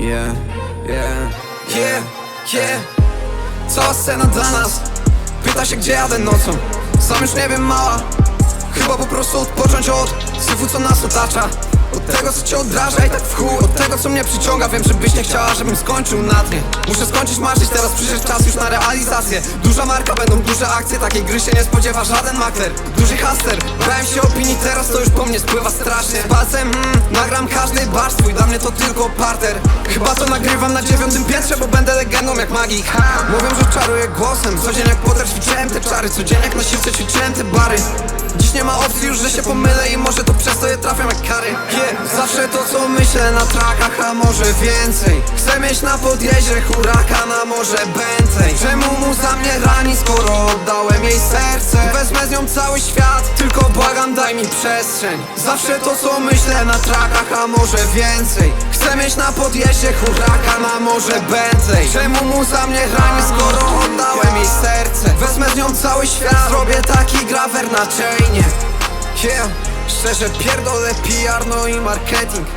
Yeah, yeah, yeah, yeah. Cała scena dla nas? Pyta się gdzie jadę nocą. Sam już nie wiem mała. Chyba po prostu odpocząć od syfu co nas otacza. Od tego co cię odraża i tak w chuj. Od tego co mnie przyciąga. Wiem, żebyś nie chciała, żebym skończył na dnie. Muszę skończyć marzyć, teraz przyszedł czas już na realizację. Duża marka, będą duże akcje Takiej gry się nie spodziewa żaden makler Duży haster, bałem się opinii Teraz to już po mnie spływa strasznie Z palcem, mm, nagram każdy bar swój Dla mnie to tylko parter. Chyba to nagrywam na dziewiątym piętrze Bo będę legendą jak magik. Mówią, że czaruję głosem Codziennie jak potem ćwiczyłem te czary Codziennie jak na siłce ćwiczyłem te bary. Dziś nie ma opcji już, że się pomylę I może to przez to je trafiam jak kary. Yeah. Zawsze to co myślę na trakach, a może więcej. Chcę mieć na podjeździe hurakana, może Bentley Czemu mu za mnie rani, skoro oddałem jej serce Wezmę z nią cały świat, tylko błagam daj mi przestrzeń. Zawsze to co myślę na trakach, a może więcej. Chcę mieć na podjeździe hurakana, może Bentley. Czemu mu za mnie rani, skoro oddałem jej serce? Wezmę z nią cały świat, zrobię taki grawer na chainie. Yeah, szczerze pierdolę PR, no i marketing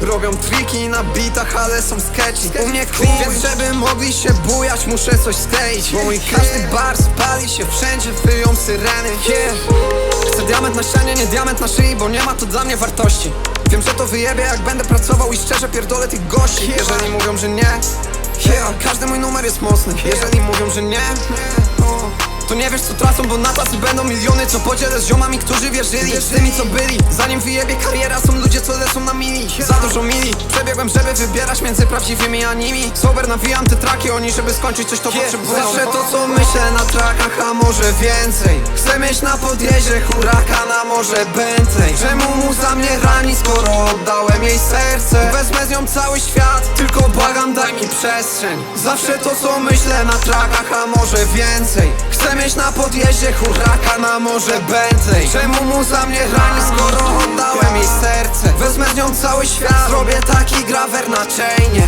Robią triki na bitach, ale są sketchy. U mnie clean, więc żeby mogli się bujać Muszę coś skleić. Bo mój każdy bar spali się Wszędzie wyją syreny. Yeah. Chcę diament na ścianie, nie diament na szyi Bo nie ma to dla mnie wartości. Wiem, że to wyjebie jak będę pracował I szczerze pierdolę tych gości. Jeżeli mówią, że nie Yeah, każdy mój numer jest mocny. Jeżeli mówią, że nie o, to nie wiesz co tracą, bo na tacy będą miliony Co podzielę z ziomami, którzy wierzyli Z tymi co byli, zanim wyjebie kariera Są ludzie co lecą na mili Za dużo mili, przebiegłem żeby wybierać Między prawdziwymi a nimi. Sober nawijam te traki, oni żeby skończyć coś to potrzebują. Zawsze to co myślę na trakach, a może więcej. Chcę mieć na podjeździe hurakana, może Bentley Czemu mu za mnie rani, skoro oddałem jej serce? Wezmę z nią cały świat, tylko błagam daj mi przestrzeń. Zawsze to co myślę na trakach, a może więcej. Chcę mieć na podjeździe hurakana, może Bentley. Czemu mu za mnie rani, skoro oddałem jej serce? Wezmę z nią cały świat, zrobię taki grawer na chainie